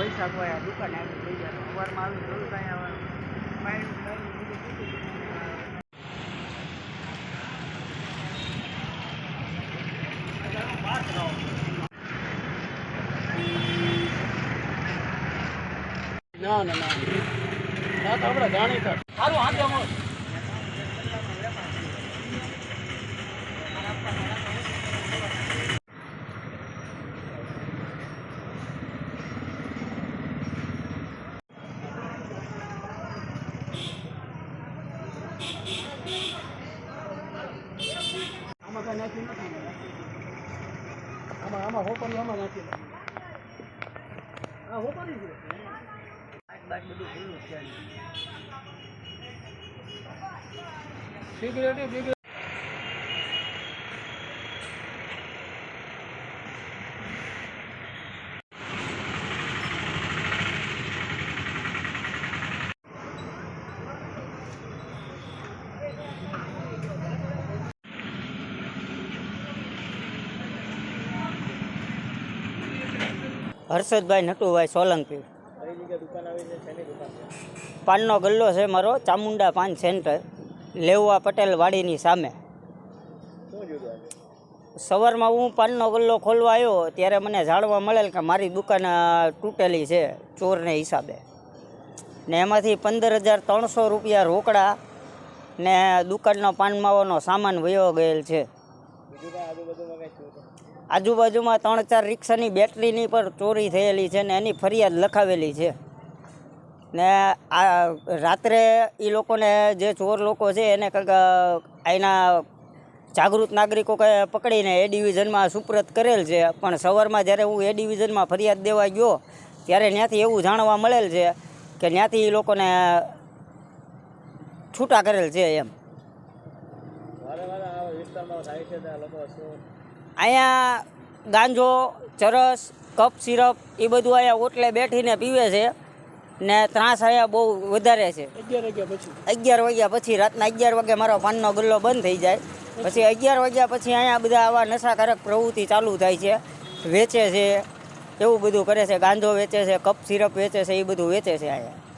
હોય આ દુકાને આવી લઈ જાય સવારમાં આવી જોયું કાંઈ આવવાનું પાણી પાણી બધું તૂટી ના ના ના. ના તો આપણે જાણીતા. સારું હાથે આમાં નાખ્યું નથી. આમાં આમાં હોપરી આમાં નાખી. હા હોપરી બધું ખુલ્લું છે. સિગરેટ હર્ષદભાઈ નટુભાઈ સોલંકી. પાનનો ગલ્લો છે મારો, ચામુંડા પાન સેન્ટર, લેવા પટેલ વાડીની સામે. સવારમાં હું પાનનો ગલ્લો ખોલવા આવ્યો, ત્યારે મને જાણવા મળેલ કે મારી દુકાન તૂટેલી છે ચોરને હિસાબે. ને એમાંથી પંદર હજાર ત્રણસો રૂપિયા રોકડા ને દુકાનનો પાનમાવાનો સામાન વયો ગયેલ છે. આજુબાજુમાં ત્રણ ચાર રિક્ષાની બેટરીની પણ ચોરી થયેલી છે ને એની ફરિયાદ લખાવેલી છે. ને આ રાત્રે એ લોકોને જે ચોર લોકો છે એને કંઈક અહીંના જાગૃત નાગરિકો કે પકડીને એ ડિવિઝનમાં સુપ્રત કરેલ છે. પણ સવારમાં જ્યારે હું એ ડિવિઝનમાં ફરિયાદ દેવા ગયો, ત્યારે ત્યાંથી એવું જાણવા મળેલ છે કે ત્યાંથી એ લોકોને છૂટા કરેલ છે એમ. અહીંયા ગાંજો ચરસ કપ સિરપ એ બધું અહીંયા ઓટલે બેઠીને પીવે છે ને ત્રાસ અહીંયા બહુ વધારે છે. અગિયાર વાગ્યા પછી? રાતના અગિયાર વાગે મારો પાનનો ગલ્લો બંધ થઈ જાય. પછી અગિયાર વાગ્યા પછી અહીંયા બધા આવા નશાકારક પ્રવૃત્તિ ચાલુ થાય છે. વેચે છે એવું બધું કરે છે. ગાંજો વેચે છે કપ સિરપ વેચે છે એ બધું વેચે છે અહીંયા.